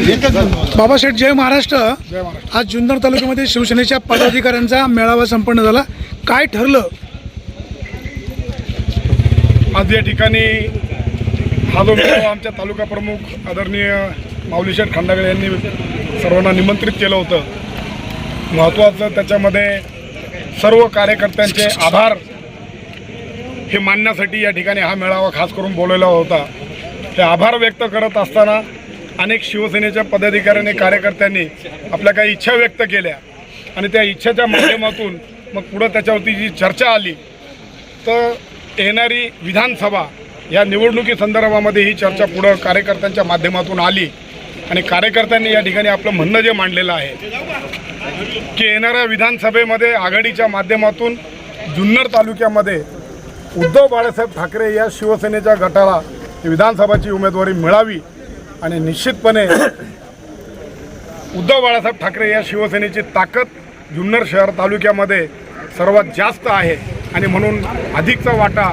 बाबासाहेब जय महाराष्ट्र. आज जुन्नर तालुक्यामध्ये शिवसेनेच्या पदाधिकाऱ्यांचा मेळावा संपन्न झाला. काय ठरलं? आज या ठिकाणी हा जो मेळावा आमच्या तालुका प्रमुख आदरणीय माऊलीशेठ खंडागळे यांनी सर्वांना निमंत्रित केलं होतं. महत्त्वाचं त्याच्यामध्ये सर्व कार्यकर्त्यांचे आभार हे मानण्यासाठी या ठिकाणी हा मेळावा खास करून बोलवला होता. ते आभार व्यक्त करत असताना अनेक शिवसेनेच्या पदाधिकाऱ्यांनी कार्यकर्त्यांनी आपल्या काही इच्छा व्यक्त केल्या. आणि त्या इच्छेच्या माध्यमातून मग पुढं त्याच्यावरती जी चर्चा आली तर येणारी विधानसभा या निवडणुकी संदर्भामध्ये ही चर्चा पुढं कार्यकर्त्यांच्या माध्यमातून आली. आणि कार्यकर्त्यांनी या ठिकाणी आपलं म्हणणं जे मांडलेलं आहे की येणाऱ्या विधानसभेमध्ये आघाडीच्या माध्यमातून जुन्नर तालुक्यामध्ये उद्धव बाळासाहेब ठाकरे या शिवसेनेच्या गटाला विधानसभाची उमेदवारी मिळावी आणि निश्चितपणे उद्धव बाळासाहेब ठाकरे या शिवसेनेची ताकद जुन्नर शहर तालुक्यामध्ये सर्वात जास्त आहे. आणि म्हणून अधिकचा वाटा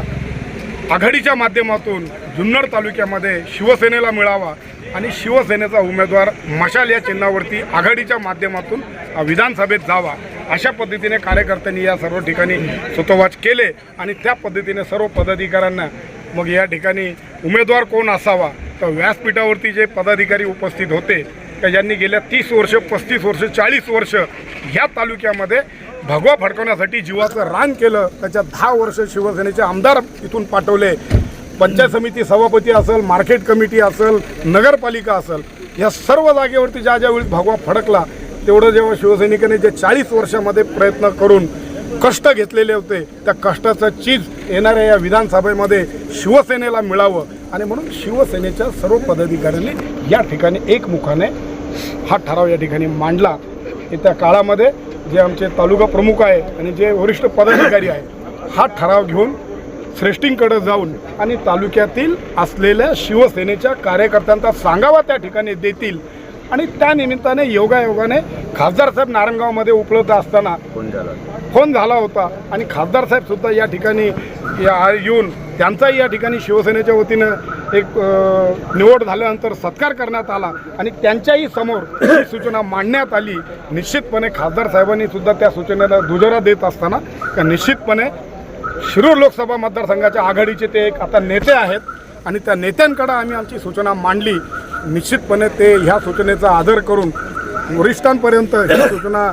आघाडीच्या माध्यमातून जुन्नर तालुक्यामध्ये शिवसेनेला मिळावा आणि शिवसेनेचा उमेदवार मशाल या चिन्हावरती आघाडीच्या माध्यमातून विधानसभेत जावा अशा पद्धतीने कार्यकर्त्यांनी या सर्व ठिकाणी सुतोवाच केले आणि त्या पद्धतीने सर्व पदाधिकाऱ्यांना मग या ठिकाणी उमेदवार कोण असावा तर व्यासपीठावरती जे पदाधिकारी उपस्थित होते का ज्यांनी गेल्या तीस वर्ष पस्तीस वर्ष चाळीस वर्ष ह्या तालुक्यामध्ये भगवा फडकवण्यासाठी जीवाचं रान केलं. त्याच्या दहा वर्ष शिवसेनेचे आमदार इथून पाठवले. पंचायत समिती सभापती असेल मार्केट कमिटी असेल नगरपालिका असेल या सर्व जागेवरती ज्या ज्यावेळी भगवा फडकला तेवढं जेव्हा शिवसैनिकांनी जे चाळीस वर्षामध्ये प्रयत्न करून कष्ट घेतलेले होते त्या कष्टाचं चीज येणाऱ्या या विधानसभेमध्ये शिवसेनेला मिळावं. आणि म्हणून शिवसेनेच्या सर्व पदाधिकाऱ्यांनी या ठिकाणी एकमुखाने हा ठराव या ठिकाणी मांडला. येत्या काळामध्ये जे आमचे तालुका प्रमुख आहे आणि जे वरिष्ठ पदाधिकारी आहे हा ठराव घेऊन श्रेष्ठींकडे जाऊन आणि तालुक्यातील असलेल्या शिवसेनेच्या कार्यकर्त्यांचा सांगावा त्या ठिकाणी देतील. आणि त्या निमित्ताने योगायोगाने खासदार साहेब नारायणगावमध्ये उपलब्ध असताना फोन झाला होता आणि खासदार साहेब सुद्धा या ठिकाणी येऊन त्यांचाही या ठिकाणी शिवसेनेच्या वतीनं एक निवड झाल्यानंतर सत्कार करण्यात आला आणि त्यांच्याही समोर ही सूचना मांडण्यात आली. निश्चितपणे खासदार साहेबांनी सुद्धा त्या सूचनेला दुजोरा देत असताना त्या निश्चितपणे शिरूर लोकसभा मतदारसंघाच्या आघाडीचे ते एक आता नेते आहेत आणि त्या नेत्यांकडं आम्ही आमची सूचना मांडली. निश्चितपणे ते ह्या सूचनेचा आदर करून वरिष्ठांपर्यंत ही सूचना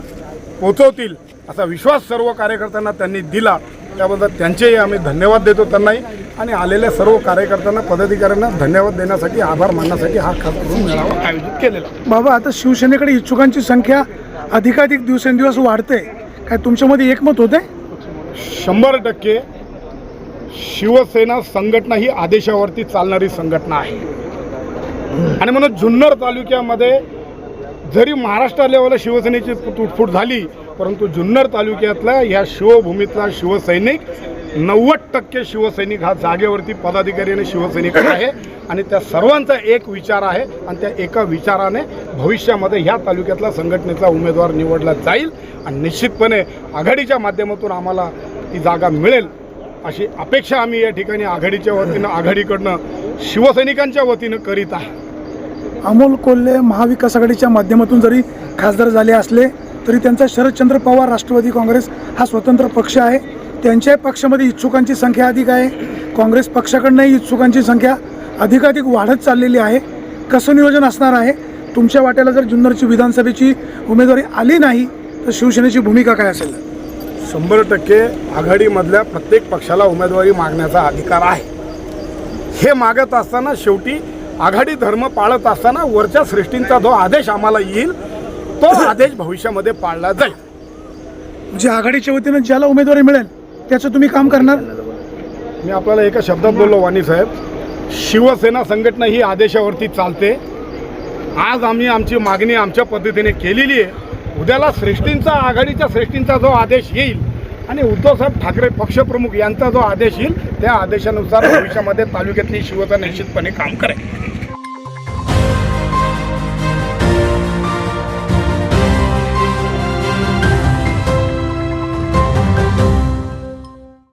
पोचवतील असा विश्वास सर्व कार्यकर्त्यांना त्यांनी दिला. त्याबद्दल त्यांचेही आम्ही धन्यवाद देतो त्यांनाही. आणि आलेल्या सर्व कार्यकर्त्यांना पदाधिकाऱ्यांना धन्यवाद देण्यासाठी आभार मानण्यासाठी हा खास करून मेळावा आयोजित केलेला बाबा आता शिवसेनेकडे इच्छुकांची संख्या अधिकाधिक दिवसेंदिवस वाढते. काय तुमच्यामध्ये एकमत होते? शंभर टक्के शिवसेना संघटना ही आदेशावरती चालणारी संघटना आहे. आणि म्हणून जुन्नर तालुक्यामध्ये जरी महाराष्ट्र लेवलला शिवसेनेची तुटफूट झाली परंतु जुन्नर तालुक्यातल्या ह्या शिवभूमीतला शिवसैनिक नव्वद टक्के शिवसैनिक हा जागेवरती पदाधिकारी आणि शिवसैनिक आहे. आणि त्या सर्वांचा एक विचार आहे आणि त्या एका विचाराने भविष्यामध्ये ह्या तालुक्यातला संघटनेचा उमेदवार निवडला जाईल. आणि निश्चितपणे आघाडीच्या माध्यमातून आम्हाला ती जागा मिळेल अशी अपेक्षा आम्ही या ठिकाणी आघाडीच्या वतीनं आघाडीकडनं शिवसैनिकांच्या वतीनं करीत आहे. अमोल कोल्हे महाविकास आघाडीच्या माध्यमातून जरी खासदार झाले असले तरी त्यांचा शरदचंद्र पवार राष्ट्रवादी काँग्रेस हा स्वतंत्र पक्ष आहे. त्यांच्याही पक्षामध्ये इच्छुकांची संख्या अधिक आहे. काँग्रेस पक्षाकडनंही इच्छुकांची संख्या अधिकाधिक वाढत चाललेली आहे. कसं नियोजन असणार आहे? तुमच्या वाट्याला जर जुन्नरची विधानसभेची उमेदवारी आली नाही तर शिवसेनेची भूमिका काय असेल? शंभर टक्के आघाडीमधल्या प्रत्येक पक्षाला उमेदवारी मागण्याचा अधिकार आहे. हे मागत असताना शेवटी आघाडी धर्म पाळत असताना वरच्या सृष्टींचा जो आदेश आम्हाला येईल तो आदेश भविष्यामध्ये पाळला जाईल. म्हणजे आघाडीच्या वतीनं ज्याला उमेदवारी मिळेल त्याचं तुम्ही काम करणार? मी आपल्याला एका शब्दात बोललो वाणी साहेब. शिवसेना संघटना ही आदेशावरती चालते. आज आम्ही आमची मागणी आमच्या पद्धतीने केलेली आहे. उद्याला श्रेष्ठींचा आघाडीच्या श्रेष्ठींचा जो आदेश येईल आणि उद्धवसाहेब ठाकरे पक्षप्रमुख यांचा जो आदेश येईल त्या आदेशानुसार भविष्यामध्ये तालुक्यातली शिवसेना निश्चितपणे काम करेल.